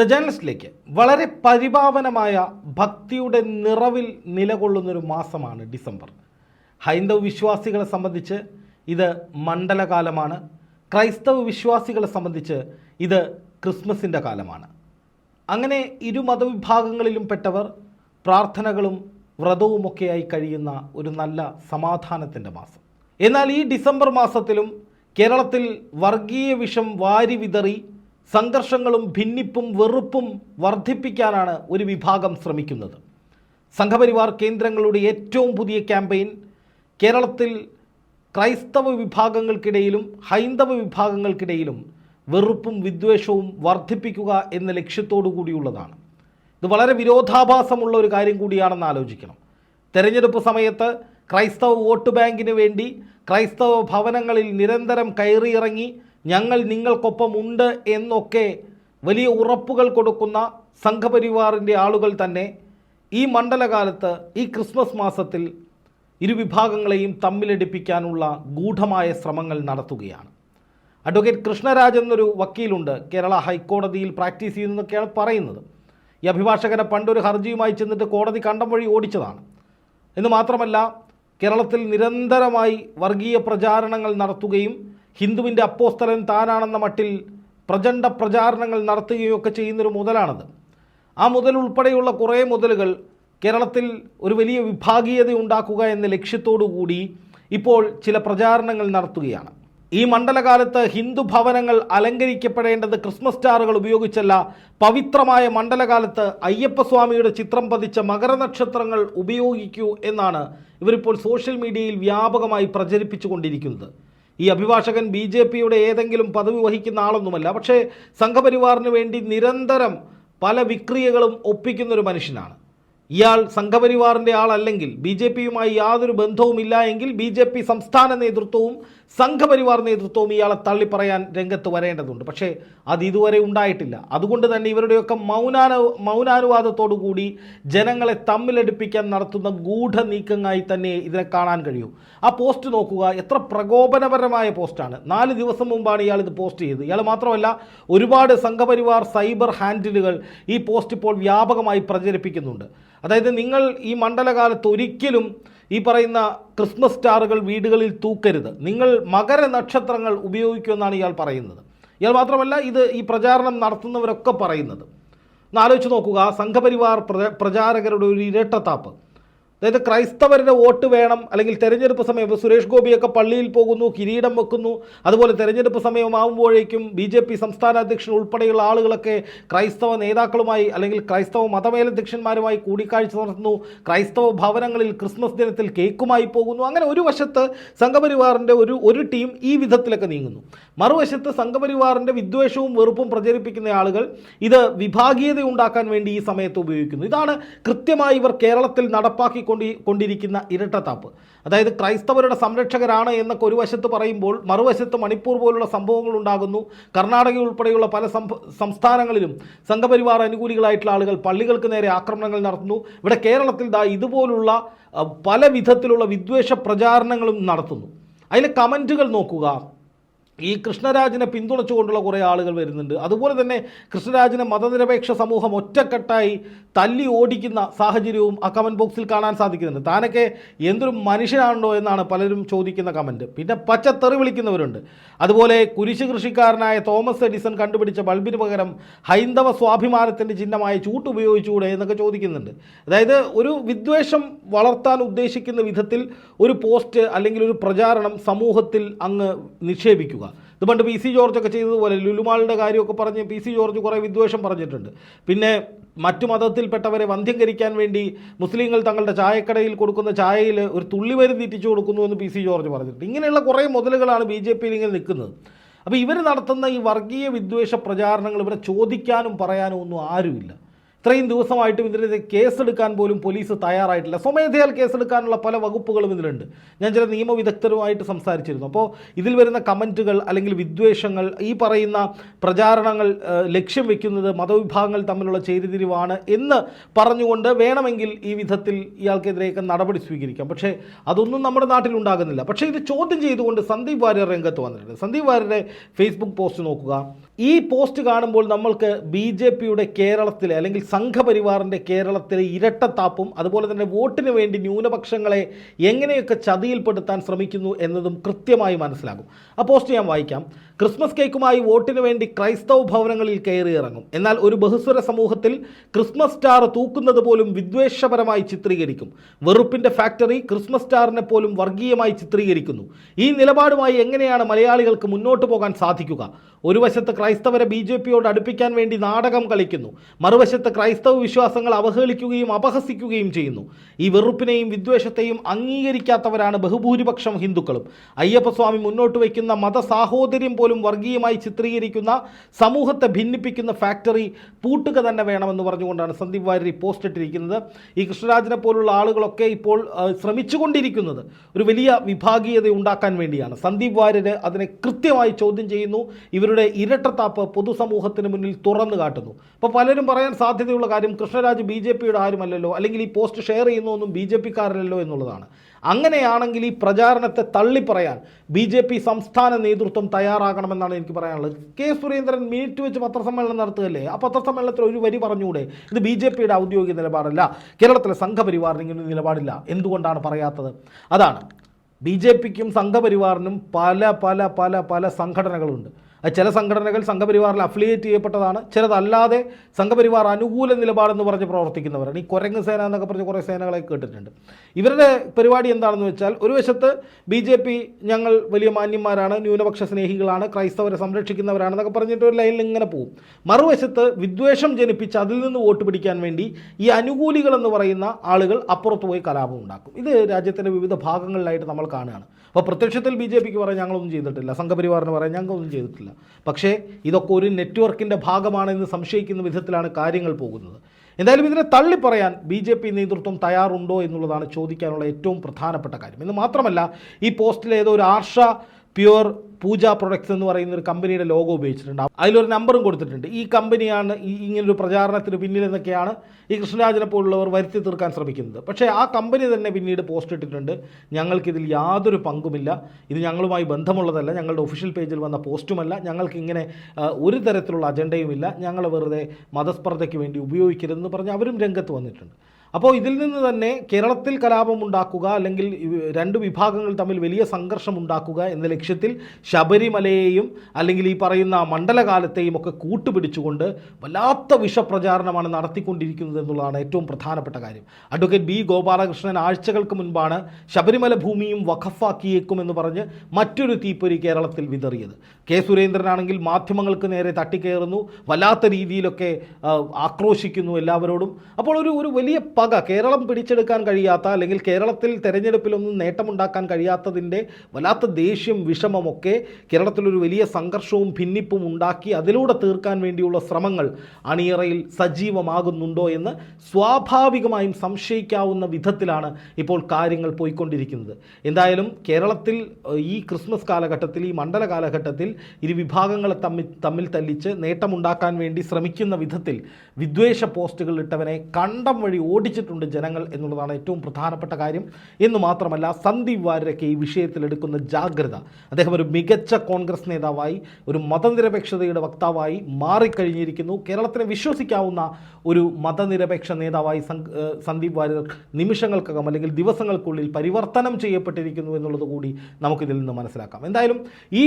The ജേണലിസ്റ്റിലേക്ക് വളരെ പരിഭാവനമായ ഭക്തിയുടെ നിറവിൽ നിലകൊള്ളുന്നൊരു മാസമാണ് ഡിസംബർ. ഹൈന്ദവ വിശ്വാസികളെ സംബന്ധിച്ച് ഇത് മണ്ഡലകാലമാണ്. ക്രൈസ്തവ വിശ്വാസികളെ സംബന്ധിച്ച് ഇത് ക്രിസ്മസിന്റെ കാലമാണ്. അങ്ങനെ ഇരു മതവിഭാഗങ്ങളിലും പെട്ടവർ പ്രാർത്ഥനകളും വ്രതവുമൊക്കെയായി കഴിയുന്ന ഒരു നല്ല സമാധാനത്തിന്റെ മാസം. എന്നാൽ ഈ ഡിസംബർ മാസത്തിലും കേരളത്തിൽ വർഗീയ വിഷം വാരി വിതറി സംഘർഷങ്ങളും ഭിന്നിപ്പും വെറുപ്പും വർദ്ധിപ്പിക്കാനാണ് ഒരു വിഭാഗം ശ്രമിക്കുന്നത്. സംഘപരിവാർ കേന്ദ്രങ്ങളുടെ ഏറ്റവും പുതിയ ക്യാമ്പയിൻ കേരളത്തിൽ ക്രൈസ്തവ വിഭാഗങ്ങൾക്കിടയിലും ഹൈന്ദവ വിഭാഗങ്ങൾക്കിടയിലും വെറുപ്പും വിദ്വേഷവും വർദ്ധിപ്പിക്കുക എന്ന ലക്ഷ്യത്തോടു കൂടിയുള്ളതാണ് ഇത് വളരെ വിരോധാഭാസമുള്ള ഒരു കാര്യം കൂടിയാണെന്ന് ആലോചിക്കണം. തെരഞ്ഞെടുപ്പ് സമയത്ത് ക്രൈസ്തവ വോട്ട് ബാങ്കിന് വേണ്ടി ക്രൈസ്തവ ഭവനങ്ങളിൽ നിരന്തരം കയറിയിറങ്ങി ഞങ്ങൾ നിങ്ങൾക്കൊപ്പം ഉണ്ട് എന്നൊക്കെ വലിയ ഉറപ്പുകൾ കൊടുക്കുന്ന സംഘപരിവാറിന്റെ ആളുകൾ തന്നെ ഈ മണ്ഡലകാലത്ത് ഈ ക്രിസ്മസ് മാസത്തിൽ ഇരുവിഭാഗങ്ങളെയും തമ്മിലടിപ്പിക്കാനുള്ള ഗൂഢമായ ശ്രമങ്ങൾ നടത്തുകയാണ്. അഡ്വക്കേറ്റ് കൃഷ്ണരാജ് എന്നൊരു വക്കീലുണ്ട് കേരള ഹൈക്കോടതിയിൽ പ്രാക്ടീസ് ചെയ്യുന്നതൊക്കെയാണ് പറയുന്നത്. ഈ അഭിഭാഷകനെ പണ്ടൊരു ഹർജിയുമായി ചെന്നിട്ട് കോടതി കണ്ടം വഴി ഓടിച്ചതാണ്. എന്ന് മാത്രമല്ല കേരളത്തിൽ നിരന്തരമായി വർഗീയ പ്രചാരണങ്ങൾ നടത്തുകയും ഹിന്ദുവിന്റെ അപ്പോസ്തലൻ താനാണെന്ന മട്ടിൽ പ്രചണ്ഡ പ്രചാരണങ്ങൾ നടത്തുകയൊക്കെ ചെയ്യുന്നൊരു മുതലാണത്. ആ മുതൽ ഉൾപ്പെടെയുള്ള കുറേ മുതലുകൾ കേരളത്തിൽ ഒരു വലിയ വിഭാഗീയത ഉണ്ടാക്കുക എന്ന ലക്ഷ്യത്തോടു കൂടി ഇപ്പോൾ ചില പ്രചാരണങ്ങൾ നടത്തുകയാണ്. ഈ മണ്ഡലകാലത്ത് ഹിന്ദു ഭവനങ്ങൾ അലങ്കരിക്കപ്പെടേണ്ടത് ക്രിസ്മസ് സ്റ്റാറുകൾ ഉപയോഗിച്ചല്ല പവിത്രമായ മണ്ഡലകാലത്ത് അയ്യപ്പസ്വാമിയുടെ ചിത്രം പതിച്ച മകരനക്ഷത്രങ്ങൾ ഉപയോഗിക്കൂ എന്നാണ് ഇവരിപ്പോൾ സോഷ്യൽ മീഡിയയിൽ വ്യാപകമായി പ്രചരിപ്പിച്ചുകൊണ്ടിരിക്കുന്നത്. ഈ അഭിഭാഷകൻ ബി ജെ പിയുടെ ഏതെങ്കിലും പദവി വഹിക്കുന്ന ആളൊന്നുമല്ല. പക്ഷേ സംഘപരിവാറിന് വേണ്ടി നിരന്തരം പല വിക്രിയകളും ഒപ്പിക്കുന്നൊരു മനുഷ്യനാണ്. ഇയാൾ സംഘപരിവാറിന്റെ ആളല്ലെങ്കിൽ ബി ജെ പിയുമായി യാതൊരു ബന്ധവുമില്ല എങ്കിൽ ബി ജെ പി സംസ്ഥാന നേതൃത്വവും സംഘപരിവാർ നേതൃത്വവും ഇയാളെ തള്ളിപ്പറയാൻ രംഗത്ത് വരേണ്ടതുണ്ട്. പക്ഷേ അത് ഇതുവരെ ഉണ്ടായിട്ടില്ല. അതുകൊണ്ട് തന്നെ ഇവരുടെയൊക്കെ മൗനാന മൗനാനുവാദത്തോടു കൂടി ജനങ്ങളെ തമ്മിലടുപ്പിക്കാൻ നടത്തുന്ന ഗൂഢ നീക്കങ്ങളായി തന്നെ ഇതിനെ കാണാൻ കഴിയും. ആ പോസ്റ്റ് നോക്കുക. എത്ര പ്രകോപനപരമായ പോസ്റ്റാണ്. നാല് ദിവസം മുമ്പാണ് ഇയാൾ ഇത് പോസ്റ്റ് ചെയ്തത്. ഇയാൾ മാത്രമല്ല ഒരുപാട് സംഘപരിവാർ സൈബർ ഹാൻഡിലുകൾ ഈ പോസ്റ്റ് ഇപ്പോൾ വ്യാപകമായി പ്രചരിപ്പിക്കുന്നുണ്ട്. അതായത് നിങ്ങൾ ഈ മണ്ഡലകാലത്ത് ഒരിക്കലും ഈ പറയുന്ന ക്രിസ്മസ് സ്റ്റാറുകൾ വീടുകളിൽ തൂക്കരുത്. നിങ്ങൾ മകര നക്ഷത്രങ്ങൾ ഉപയോഗിക്കുമെന്നാണ് ഇയാൾ പറയുന്നത്. ഇയാൾ മാത്രമല്ല ഇത് ഈ പ്രചാരണം നടത്തുന്നവരൊക്കെ പറയുന്നത്. ഒന്ന് ആലോചിച്ച് നോക്കുക സംഘപരിവാർ പ്രചാരകരുടെ ഒരു ഇരട്ടത്താപ്പ്. അതായത് ക്രൈസ്തവരുടെ വോട്ട് വേണം അല്ലെങ്കിൽ തെരഞ്ഞെടുപ്പ് സമയം ഇപ്പോൾ സുരേഷ് ഗോപിയൊക്കെ പള്ളിയിൽ പോകുന്നു കിരീടം വെക്കുന്നു അതുപോലെ തെരഞ്ഞെടുപ്പ് സമയമാകുമ്പോഴേക്കും ബി ജെ പി സംസ്ഥാന അധ്യക്ഷൻ ഉൾപ്പെടെയുള്ള ആളുകളൊക്കെ ക്രൈസ്തവ നേതാക്കളുമായി അല്ലെങ്കിൽ ക്രൈസ്തവ മതമേലധ്യക്ഷന്മാരുമായി കൂടിക്കാഴ്ച നടത്തുന്നു ക്രൈസ്തവ ഭവനങ്ങളിൽ ക്രിസ്മസ് ദിനത്തിൽ കേക്കുമായി പോകുന്നു. അങ്ങനെ ഒരു വശത്ത് സംഘപരിവാറിന്റെ ഒരു ഒരു ടീം ഈ വിധത്തിലൊക്കെ നീങ്ങുന്നു. മറുവശത്ത് സംഘപരിവാറിന്റെ വിദ്വേഷവും വെറുപ്പും പ്രചരിപ്പിക്കുന്ന ആളുകൾ ഇത് വിഭാഗീയത ഉണ്ടാക്കാൻ വേണ്ടി ഈ സമയത്ത് ഉപയോഗിക്കുന്നു. ഇതാണ് കൃത്യമായി ഇവർ കേരളത്തിൽ നടപ്പാക്കി കൊണ്ടി കൊണ്ടിരിക്കുന്ന ഇരട്ടത്താപ്പ്. അതായത് ക്രൈസ്തവരുടെ സംരക്ഷകരാണ് എന്നൊക്കെ ഒരു വശത്ത് പറയുമ്പോൾ മറുവശത്ത് മണിപ്പൂർ പോലുള്ള സംഭവങ്ങൾ ഉണ്ടാകുന്നു. കർണാടക ഉൾപ്പെടെയുള്ള പല സംസ്ഥാനങ്ങളിലും സംഘപരിവാർ അനുകൂലികളായിട്ടുള്ള ആളുകൾ പള്ളികൾക്ക് നേരെ ആക്രമണങ്ങൾ നടത്തുന്നു. ഇവിടെ കേരളത്തിൽ ദാ ഇതുപോലുള്ള പല വിധത്തിലുള്ള വിദ്വേഷ പ്രചാരണങ്ങളും നടത്തുന്നു. അതിലെ കമന്റുകൾ നോക്കുക. ഈ കൃഷ്ണരാജിനെ പിന്തുണച്ചുകൊണ്ടുള്ള കുറേ ആളുകൾ വരുന്നുണ്ട്. അതുപോലെ തന്നെ കൃഷ്ണരാജിനെ മതനിരപേക്ഷ സമൂഹം ഒറ്റക്കെട്ടായി തല്ലി ഓടിക്കുന്ന സാഹചര്യവും ആ കമന്റ് ബോക്സിൽ കാണാൻ സാധിക്കുന്നുണ്ട്. താനൊക്കെ എന്തൊരു മനുഷ്യനാണോ എന്നാണ് പലരും ചോദിക്കുന്ന കമന്റ് പിന്നെ പച്ചത്തെറി വിളിക്കുന്നവരുണ്ട്. അതുപോലെ കുരിശ് കൃഷിക്കാരനായ തോമസ് എഡിസൺ കണ്ടുപിടിച്ച ബൾബിന് പകരം ഹൈന്ദവ സ്വാഭിമാനത്തിന്റെ ചിഹ്നമായ ചൂട്ട് ഉപയോഗിച്ചുകൂടെ എന്നൊക്കെ ചോദിക്കുന്നുണ്ട്. അതായത് ഒരു വിദ്വേഷം വളർത്താൻ ഉദ്ദേശിക്കുന്ന വിധത്തിൽ ഒരു പോസ്റ്റ് അല്ലെങ്കിൽ ഒരു പ്രചാരണം സമൂഹത്തിൽ അങ്ങ് നിക്ഷേപിക്കുക. ഇത് പണ്ട് പി സി ജോർജൊക്കെ ചെയ്തതുപോലെ ലുലുമാളുടെ കാര്യമൊക്കെ പറഞ്ഞ് പി സി ജോർജ് കുറേ വിദ്വേഷം പറഞ്ഞിട്ടുണ്ട്. പിന്നെ മറ്റു മതത്തിൽപ്പെട്ടവരെ വന്ധ്യംകരിക്കാൻ വേണ്ടി മുസ്ലിങ്ങൾ തങ്ങളുടെ ചായക്കടയിൽ കൊടുക്കുന്ന ചായയിൽ ഒരു തുള്ളി മരുന്ന് തീറ്റിച്ചു കൊടുക്കുന്നു എന്ന് പി സി ജോർജ് പറഞ്ഞിട്ടുണ്ട്. ഇങ്ങനെയുള്ള കുറേ മുതലുകളാണ് ബി ജെ പിയിൽ ഇങ്ങനെ നിൽക്കുന്നത്. അപ്പോൾ ഇവർ നടത്തുന്ന ഈ വർഗീയ വിദ്വേഷ പ്രചാരണങ്ങൾ ഇവിടെ ചോദിക്കാനും പറയാനും ഒന്നും ആരുമില്ല. ഇത്രയും ദിവസമായിട്ടും ഇതിനെതിരെ കേസെടുക്കാൻ പോലും പോലീസ് തയ്യാറായിട്ടില്ല. സ്വമേധയാൽ കേസെടുക്കാനുള്ള പല വകുപ്പുകളും ഇതിലുണ്ട്. ഞാൻ ചില നിയമവിദഗ്ധരുമായിട്ട് സംസാരിച്ചിരുന്നു. അപ്പോൾ ഇതിൽ വരുന്ന കമന്റുകൾ അല്ലെങ്കിൽ വിദ്വേഷങ്ങൾ ഈ പറയുന്ന പ്രചാരണങ്ങൾ ലക്ഷ്യം വെക്കുന്നത് മതവിഭാഗങ്ങൾ തമ്മിലുള്ള ചേരിതിരിവാണ് എന്ന് പറഞ്ഞുകൊണ്ട് വേണമെങ്കിൽ ഈ വിധത്തിൽ ഇയാൾക്കെതിരെയൊക്കെ നടപടി സ്വീകരിക്കാം. പക്ഷേ അതൊന്നും നമ്മുടെ നാട്ടിൽ ഉണ്ടാകുന്നില്ല. പക്ഷേ ഇത് ചോദ്യം ചെയ്തുകൊണ്ട് സന്ദീപ് വാര്യർ രംഗത്ത് വന്നിട്ടുണ്ട്. സന്ദീപ് വാര്യരുടെ ഫേസ്ബുക്ക് പോസ്റ്റ് നോക്കുക. ഈ പോസ്റ്റ് കാണുമ്പോൾ നമ്മൾക്ക് ബി ജെ പിയുടെ കേരളത്തിലെ അല്ലെങ്കിൽ സംഘപരിവാറിന്റെ കേരളത്തിലെ ഇരട്ടത്താപ്പും അതുപോലെ തന്നെ വോട്ടിന് വേണ്ടി ന്യൂനപക്ഷങ്ങളെ എങ്ങനെയൊക്കെ ചതിയിൽപ്പെടുത്താൻ ശ്രമിക്കുന്നു എന്നതും കൃത്യമായി മനസ്സിലാകും. ആ പോസ്റ്റ് ഞാൻ വായിക്കാം. ക്രിസ്മസ് കേക്കുമായി വോട്ടിന് വേണ്ടി ക്രൈസ്തവ ഭവനങ്ങളിൽ കയറിയിറങ്ങും എന്നാൽ ഒരു ബഹുസ്വര സമൂഹത്തിൽ ക്രിസ്മസ് സ്റ്റാർ തൂക്കുന്നത് പോലും വിദ്വേഷപരമായി ചിത്രീകരിക്കും. വെറുപ്പിന്റെ ഫാക്ടറി ക്രിസ്മസ് സ്റ്റാറിനെ പോലും വർഗീയമായി ചിത്രീകരിക്കുന്നു. ഈ നിലപാടുമായി എങ്ങനെയാണ് മലയാളികൾക്ക് മുന്നോട്ട് പോകാൻ സാധിക്കുക? ഒരു വശത്ത് ക്രൈസ്തവരെ ബി ജെ പിയോട് അടുപ്പിക്കാൻ വേണ്ടി നാടകം കളിക്കുന്നു. മറുവശത്ത് ക്രൈസ്തവ വിശ്വാസങ്ങൾ അവഹേളിക്കുകയും അപഹസിക്കുകയും ചെയ്യുന്നു. ഈ വെറുപ്പിനെയും വിദ്വേഷത്തെയും അംഗീകരിക്കാത്തവരാണ് ബഹുഭൂരിപക്ഷം ഹിന്ദുക്കളും. അയ്യപ്പസ്വാമി മുന്നോട്ട് വയ്ക്കുന്ന മതസാഹോദര്യം പോലും വർഗീയമായി ചിത്രീകരിക്കുന്ന സമൂഹത്തെ ഭിന്നിപ്പിക്കുന്ന ഫാക്ടറി പൂട്ടുക തന്നെ വേണമെന്ന് പറഞ്ഞുകൊണ്ടാണ് സന്ദീപ് വാര്യർ പോസ്റ്റ് ഇട്ടിരിക്കുന്നത്. ഈ കൃഷ്ണരാജിനെ പോലുള്ള ആളുകളൊക്കെ ഇപ്പോൾ ശ്രമിച്ചുകൊണ്ടിരിക്കുന്നത് ഒരു വലിയ വിഭാഗീയത ഉണ്ടാക്കാൻ വേണ്ടിയാണ്. സന്ദീപ് വാര്യര് അതിനെ കൃത്യമായി ചോദ്യം ചെയ്യുന്നു. ഇവരുടെ ഇരട്ടത്താപ്പ് പൊതുസമൂഹത്തിന് മുന്നിൽ തുറന്നു കാട്ടുന്നു. അപ്പോൾ പലരും പറയാൻ സാധ്യതയുള്ള കാര്യം കൃഷ്ണരാജ് ബി ജെ പിയുടെ ആരുമല്ലല്ലോ? അല്ലെങ്കിൽ ഈ പോസ്റ്റ് ഷെയർ ചെയ്യുന്നതൊന്നും ബി ജെ പിക്കാരല്ലോ എന്നുള്ളതാണ്. അങ്ങനെയാണെങ്കിൽ ഈ പ്രചാരണത്തെ തള്ളിപ്പറയാൻ ബി ജെ പി സംസ്ഥാന നേതൃത്വം തയ്യാറാകണമെന്നാണ് എനിക്ക് പറയാനുള്ളത്. കെ സുരേന്ദ്രൻ മിനിറ്റ് വെച്ച് പത്രസമ്മേളനം നടത്തുകയല്ലേ? ആ പത്രസമ്മേളനത്തിൽ ഒരു വരി പറഞ്ഞുകൂടെ? ഇത് ബി ജെ പിയുടെ ഔദ്യോഗിക നിലപാടല്ല. കേരളത്തിലെ സംഘപരിവാറിന് ഇങ്ങനെ നിലപാടില്ല. എന്തുകൊണ്ടാണ് പറയാത്തത്? അതാണ്. ബി ജെ പിക്കും സംഘപരിവാറിനും പല പല പല പല സംഘടനകളുണ്ട്. ചില സംഘടനകൾ സംഘപരിവാറിൽ അഫിലിയേറ്റ് ചെയ്യപ്പെട്ടതാണ്. ചിലതല്ലാതെ സംഘപരിവാർ അനുകൂല നിലപാടെന്ന് പറഞ്ഞ് പ്രവർത്തിക്കുന്നവരാണ്. ഈ കുരങ്ങ് സേന എന്നൊക്കെ പറഞ്ഞ് കുറേ സേനകളെ കേട്ടിട്ടുണ്ട്. ഇവരുടെ പരിപാടി എന്താണെന്ന് വെച്ചാൽ ഒരു വശത്ത് ബി ജെ പി ഞങ്ങൾ വലിയ മാന്യന്മാരാണ് ന്യൂനപക്ഷ സ്നേഹികളാണ് ക്രൈസ്തവരെ സംരക്ഷിക്കുന്നവരാണെന്നൊക്കെ പറഞ്ഞിട്ട് ഒരു ലൈനിൽ ഇങ്ങനെ പോകും. മറുവശത്ത് വിദ്വേഷം ജനിപ്പിച്ച് അതിൽ നിന്ന് വോട്ട് പിടിക്കാൻ വേണ്ടി ഈ അനുകൂലികൾ എന്ന് പറയുന്ന ആളുകൾ അപ്പുറത്ത് പോയി കലാപം ഉണ്ടാക്കും. ഇത് രാജ്യത്തിന്റെ വിവിധ ഭാഗങ്ങളിലായിട്ട് നമ്മൾ കാണുകയാണ്. അപ്പോൾ പ്രത്യക്ഷത്തിൽ ബി ജെ പിക്ക് പറയാൻ ഞങ്ങളൊന്നും ചെയ്തിട്ടില്ല. സംഘപരിവാറിന് പറയാൻ ഞങ്ങളൊന്നും ചെയ്തിട്ടില്ല. പക്ഷേ ഇതൊക്കെ ഒരു നെറ്റ്വർക്കിന്റെ ഭാഗമാണെന്ന് സംശയിക്കുന്ന വിധത്തിലാണ് കാര്യങ്ങൾ പോകുന്നത്. എന്തായാലും ഇതിനെ തള്ളിപ്പറയാൻ ബി ജെ പി നേതൃത്വം തയ്യാറുണ്ടോ എന്നുള്ളതാണ് ചോദിക്കാനുള്ള ഏറ്റവും പ്രധാനപ്പെട്ട കാര്യം. എന്ന് മാത്രമല്ല ഈ പോസ്റ്റിൽ ഏതോ ഒരു ആർഷ പ്യുവർ പൂജ പ്രൊഡക്ട്സ് എന്ന് പറയുന്ന ഒരു കമ്പനിയുടെ ലോഗോ ഉപയോഗിച്ചിട്ടുണ്ട്. അതിലൊരു നമ്പറും കൊടുത്തിട്ടുണ്ട്. ഈ കമ്പനിയാണ് ഈ ഇങ്ങനൊരു പ്രചാരണത്തിന് പിന്നിലെന്നൊക്കെയാണ് ഈ കൃഷ്ണരാജനെ പോലുള്ളവർ വരുത്തി തീർക്കാൻ ശ്രമിക്കുന്നത്. പക്ഷേ ആ കമ്പനി തന്നെ പിന്നീട് പോസ്റ്റ് ഇട്ടിട്ടുണ്ട്. ഞങ്ങൾക്കിതിൽ യാതൊരു പങ്കുമില്ല. ഇത് ഞങ്ങളുമായി ബന്ധമുള്ളതല്ല. ഞങ്ങളുടെ ഒഫീഷ്യൽ പേജിൽ വന്ന പോസ്റ്റുമല്ല. ഞങ്ങൾക്ക് ഇങ്ങനെ ഒരു തരത്തിലുള്ള അജണ്ടയുമില്ല. ഞങ്ങൾ വെറുതെ മതസ്പർദ്ധയ്ക്ക് വേണ്ടി ഉപയോഗിക്കരുതെന്ന് പറഞ്ഞ് അവരും രംഗത്ത് വന്നിട്ടുണ്ട്. അപ്പോൾ ഇതിൽ നിന്ന് തന്നെ കേരളത്തിൽ കലാപം ഉണ്ടാക്കുക അല്ലെങ്കിൽ രണ്ട് വിഭാഗങ്ങൾ തമ്മിൽ വലിയ സംഘർഷം ഉണ്ടാക്കുക എന്ന ലക്ഷ്യത്തിൽ ശബരിമലയെയും അല്ലെങ്കിൽ ഈ പറയുന്ന മണ്ഡലകാലത്തെയും ഒക്കെ കൂട്ടുപിടിച്ചുകൊണ്ട് വല്ലാത്ത വിഷപ്രചാരണമാണ് നടത്തിക്കൊണ്ടിരിക്കുന്നത് എന്നുള്ളതാണ് ഏറ്റവും പ്രധാനപ്പെട്ട കാര്യം. അഡ്വക്കേറ്റ് ബി ഗോപാലകൃഷ്ണൻ ആഴ്ചകൾക്ക് മുൻപാണ് ശബരിമല ഭൂമിയും വഖഫാക്കിയേക്കുമെന്ന് പറഞ്ഞ് മറ്റൊരു തീപ്പൊരി കേരളത്തിൽ വിതറിയത്. കെ സുരേന്ദ്രനാണെങ്കിൽ മാധ്യമങ്ങൾക്ക് നേരെ തട്ടിക്കയറുന്നു വല്ലാത്ത രീതിയിലൊക്കെ ആക്രോശിക്കുന്നു എല്ലാവരോടും. അപ്പോൾ ഒരു ഒരു വലിയ പക. കേരളം പിടിച്ചെടുക്കാൻ കഴിയാത്ത അല്ലെങ്കിൽ കേരളത്തിൽ തെരഞ്ഞെടുപ്പിലൊന്നും നേട്ടമുണ്ടാക്കാൻ കഴിയാത്തതിന്റെ വല്ലാത്ത ദേഷ്യം വിഷമമൊക്കെ കേരളത്തിലൊരു വലിയ സംഘർഷവും ഭിന്നിപ്പും ഉണ്ടാക്കി അതിലൂടെ തീർക്കാൻ വേണ്ടിയുള്ള ശ്രമങ്ങൾ അണിയറയിൽ സജീവമാകുന്നുണ്ടോ എന്ന് സ്വാഭാവികമായും സംശയിക്കാവുന്ന വിധത്തിലാണ് ഇപ്പോൾ കാര്യങ്ങൾ പോയിക്കൊണ്ടിരിക്കുന്നത്. എന്തായാലും കേരളത്തിൽ ഈ ക്രിസ്മസ് കാലഘട്ടത്തിൽ ഈ മണ്ഡല കാലഘട്ടത്തിൽ ഇരു വിഭാഗങ്ങളെ തമ്മിൽ തമ്മിൽ തല്ലിച്ച് നേട്ടമുണ്ടാക്കാൻ വേണ്ടി ശ്രമിക്കുന്ന വിധത്തിൽ വിദ്വേഷ പോസ്റ്റുകൾ ഇട്ടവനെ കണ്ടം വഴി ഓടിച്ചിട്ടുണ്ട് ജനങ്ങൾ എന്നുള്ളതാണ് ഏറ്റവും പ്രധാനപ്പെട്ട കാര്യം. എന്ന് മാത്രമല്ല സന്ദീപ് വാര്യരൊക്കെ ഈ വിഷയത്തിൽ എടുക്കുന്ന ജാഗ്രത. അദ്ദേഹം ഒരു മികച്ച കോൺഗ്രസ് നേതാവായി ഒരു മതനിരപേക്ഷതയുടെ വക്താവായി മാറിക്കഴിഞ്ഞിരിക്കുന്നു. കേരളത്തിന് വിശ്വസിക്കാവുന്ന ഒരു മതനിരപേക്ഷ നേതാവായി സന്ദീപ് വാര്യർ നിമിഷങ്ങൾക്കകം അല്ലെങ്കിൽ ദിവസങ്ങൾക്കുള്ളിൽ പരിവർത്തനം ചെയ്യപ്പെട്ടിരിക്കുന്നു എന്നുള്ളത് കൂടി നമുക്കിതിൽ നിന്ന് മനസ്സിലാക്കാം. എന്തായാലും ഈ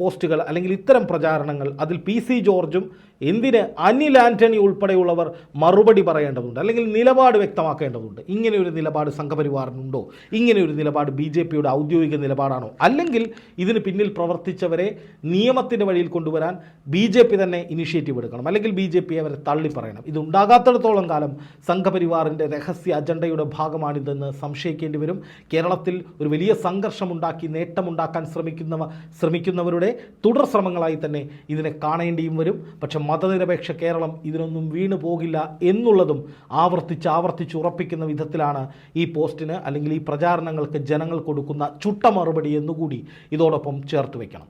പോസ്റ്റുകൾ അല്ലെങ്കിൽ ഇത്തരം പ്രചാരണങ്ങൾ അതിൽ പി സി ജോർജും എന്തിന് അനിൽ ആന്റണി ഉൾപ്പെടെയുള്ളവർ മറുപടി പറയേണ്ടതുണ്ട്? അല്ലെങ്കിൽ നിലപാട് വ്യക്തമാക്കേണ്ടതുണ്ട്? ഇങ്ങനെ ഒരു നിലപാട് സംഘപരിവാറിനുണ്ടോ? ഇങ്ങനെ ഒരു നിലപാട് ബി ജെ പിയുടെ ഔദ്യോഗിക നിലപാടാണോ? അല്ലെങ്കിൽ ഇതിന് പിന്നിൽ പ്രവർത്തിച്ചവരെ നിയമത്തിന്റെ വഴിയിൽ കൊണ്ടുവരാൻ ബി ജെ പി തന്നെ ഇനിഷ്യേറ്റീവ് എടുക്കണം. അല്ലെങ്കിൽ ബി ജെ പി അവരെ തള്ളിപ്പറയണം. ഇതുണ്ടാകാത്തിടത്തോളം ഇത് കാലം സംഘപരിവാറിന്റെ രഹസ്യ അജണ്ടയുടെ ഭാഗമാണിതെന്ന് സംശയിക്കേണ്ടി വരും. കേരളത്തിൽ ഒരു വലിയ സംഘർഷമുണ്ടാക്കി നേട്ടമുണ്ടാക്കാൻ ശ്രമിക്കുന്നവ ശ്രമിക്കുന്നവരുടെ തുടർ ശ്രമങ്ങളായി തന്നെ ഇതിനെ കാണേണ്ടിയും വരും. പക്ഷെ മതനിരപേക്ഷ കേരളം ഇതിനൊന്നും വീണു പോകില്ല എന്നുള്ളതും ആവർത്തിച്ച് ആവർത്തിച്ച് ഉറപ്പിക്കുന്ന വിധത്തിലാണ് ഈ പോസ്റ്റിന് അല്ലെങ്കിൽ ഈ പ്രചാരണങ്ങൾക്ക് ജനങ്ങൾ കൊടുക്കുന്ന ചുട്ട മറുപടി എന്നുകൂടി ഇതോടൊപ്പം ചേർത്ത് വെക്കണം.